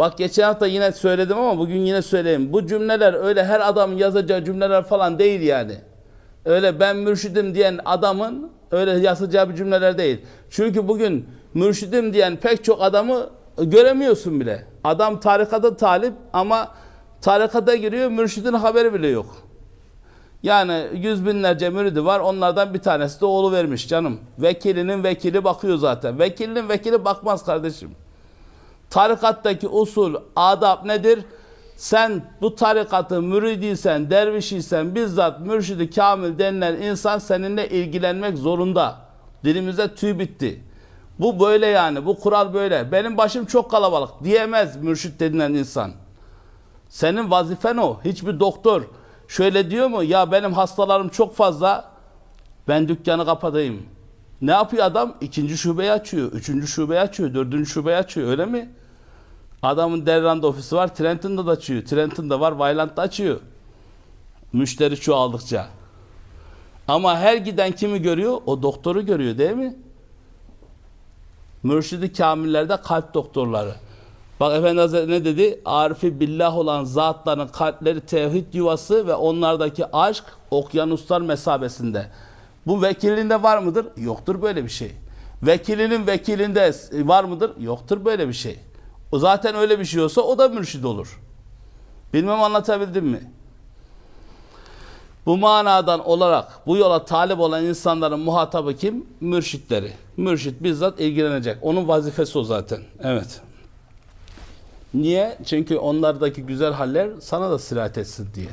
Bak geçen hafta yine söyledim ama bugün yine söyleyeyim. Bu cümleler öyle her adamın yazacağı cümleler falan değil yani. Öyle ben mürşidim diyen adamın öyle yazacağı bir cümleler değil. Çünkü bugün mürşidim diyen pek çok adamı göremiyorsun bile. Adam tarikata talip ama tarikata giriyor mürşidin haberi bile yok. Yani yüz binlerce müridi var. Onlardan bir tanesi de oğlu vermiş canım. Vekilinin vekili bakıyor zaten. Vekilinin vekili bakmaz kardeşim. Tarikattaki usul, adab nedir? Sen bu tarikatın müridiysen, dervişiysen bizzat mürşidi kamil denilen insan seninle ilgilenmek zorunda. Dilimize tüy bitti. Bu böyle yani. Bu kural böyle. Benim başım çok kalabalık diyemez mürşit denilen insan. Senin vazifen o. Hiçbir doktor şöyle diyor mu? Ya benim hastalarım çok fazla. Ben dükkanı kapatayım. Ne yapıyor adam? İkinci şubeyi açıyor. Üçüncü şubeyi açıyor. Dördüncü şubeyi açıyor. Öyle mi? Adamın Derranda ofisi var. Trenton'da da açıyor. Trenton'da var. Vayland'da açıyor. Müşteri çoğaldıkça. Ama her giden kimi görüyor? O doktoru görüyor değil mi? Mürşidi kamillerde kalp doktorları. Bak Efendi Hazretleri ne dedi? Arifi billah olan zatların kalpleri tevhid yuvası ve onlardaki aşk okyanuslar mesabesinde. Bu vekilinde var mıdır? Yoktur böyle bir şey. Vekilinin vekilinde var mıdır? Yoktur böyle bir şey. O zaten öyle bir şey olsa o da mürşid olur. Bilmem anlatabildim mi? Bu manadan olarak bu yola talip olan insanların muhatabı kim? Mürşitleri. Mürşit bizzat ilgilenecek. Onun vazifesi o zaten. Evet. Niye? Çünkü onlardaki güzel haller sana da sirayet etsin diye.